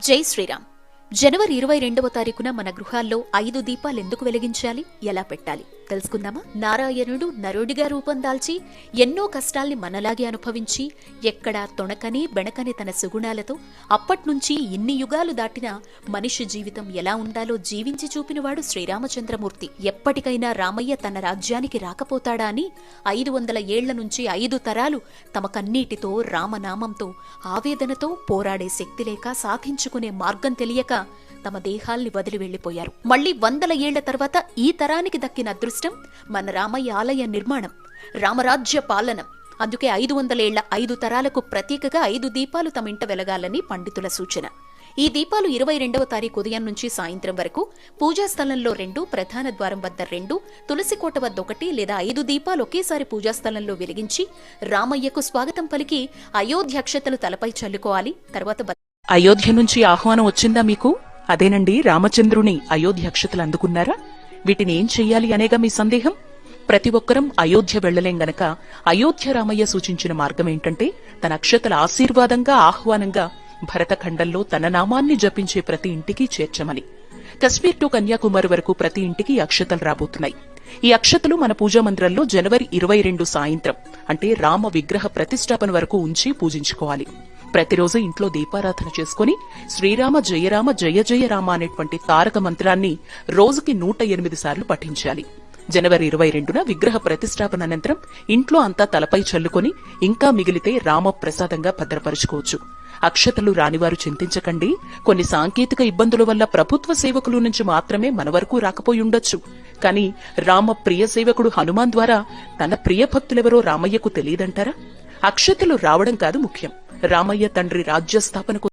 జై శ్రీరామ్. జనవరి ఇరవై రెండవ తారీఖున మన గృహాల్లో ఐదు దీపాలు ఎందుకు వెలిగించాలి? ఎలా పెట్టాలి? తెలుసుకుందామా? నారాయణుడు నరుడిగా రూపం దాల్చి ఎన్నో కష్టాల్ని మనలాగే అనుభవించి ఎక్కడా తొణకని బెణకని తన సుగుణాలతో అప్పట్నుంచి ఇన్ని యుగాలు దాటినా మనిషి జీవితం ఎలా ఉండాలో జీవించి చూపినవాడు శ్రీరామచంద్రమూర్తి. ఎప్పటికైనా రామయ్య తన రాజ్యానికి రాకపోతాడా అని ఐదు వందల ఏళ్ళ నుంచి ఐదు తరాలు తమ కన్నీటితో రామనామంతో ఆవేదనతో పోరాడే శక్తి లేక సాధించుకునే మార్గం తెలియక తమ దేహాల్ని వదిలి వెళ్ళిపోయారు మళ్ళీ వందల ఏళ్ళ తర్వాత ఈ తరానికి దక్కిన అదృష్టం మన రామయ్య ఆలయ నిర్మాణం రామరాజ్య పాలన. అందుకే ఐదు వందలేళ్ళ ఐదు తరాలకు ప్రతీకగా ఐదు దీపాలు తమ ఇంట వెలగాలని పండితుల సూచన. ఈ దీపాలు ఇరవై రెండవ తారీఖు ఉదయం నుంచి సాయంత్రం వరకు పూజా స్థలంలో రెండు ప్రధాన ద్వారం వద్ద రెండు తులసికోట వద్ద ఒకటి లేదా ఐదు దీపాలు ఒకేసారి పూజా స్థలంలో వెలిగించి రామయ్యకు స్వాగతం పలికి అయోధ్యక్షతలు తలపై చల్లుకోవాలి. తర్వాత అయోధ్య నుంచి ఆహ్వానం వచ్చిందా మీకు? అదేనండి రామచంద్రుని అయోధ్యక్షతలు అందుకున్నారా? వీటిని ఏం చెయ్యాలి అనేగా మీ సందేహం? ప్రతి ఒక్కరం అయోధ్య వెళ్ళలేం గనక అయోధ్య రామయ్య సూచించిన మార్గం ఏంటంటే తన అక్షతల ఆశీర్వాదంగా ఆహ్వానంగా భరతఖండంలో తన నామాన్ని జపించే ప్రతి ఇంటికి చేర్చమని. కశ్మీర్ టు కన్యాకుమారి వరకు ప్రతి ఇంటికి అక్షతలు రాబోతున్నాయి. ఈ అక్షతలు మన పూజా మందిరంలో జనవరి ఇరవై రెండు సాయంత్రం అంటే రామ విగ్రహ ప్రతిష్టాపన వరకు ఉంచి పూజించుకోవాలి. ప్రతిరోజు ఇంట్లో దీపారాధన చేసుకుని శ్రీరామ జయరామ జయ జయరామ అనేటువంటి తారక మంత్రాన్ని రోజుకి నూట ఎనిమిది సార్లు పఠించాలి. జనవరి ఇరవై రెండున విగ్రహ ప్రతిష్టాపన అనంతరం ఇంట్లో అంతా తలపై చల్లుకొని ఇంకా మిగిలితే రామ ప్రసాదంగా భద్రపరుచుకోవచ్చు. అక్షతలు రానివారు చింతించకండి. కొన్ని సాంకేతిక ఇబ్బందుల వల్ల ప్రభుత్వ సేవకుల నుంచి మాత్రమే మన వరకు రాకపోయి ఉండొచ్చు. కానీ రామ ప్రియ సేవకుడు హనుమాన్ ద్వారా తన ప్రియ భక్తులెవరో రామయ్యకు తెలియదంటారా? అక్షతలు రావడం కాదు ముఖ్యం. రామయ్య తండ్రి రాజ్యస్థాపనకు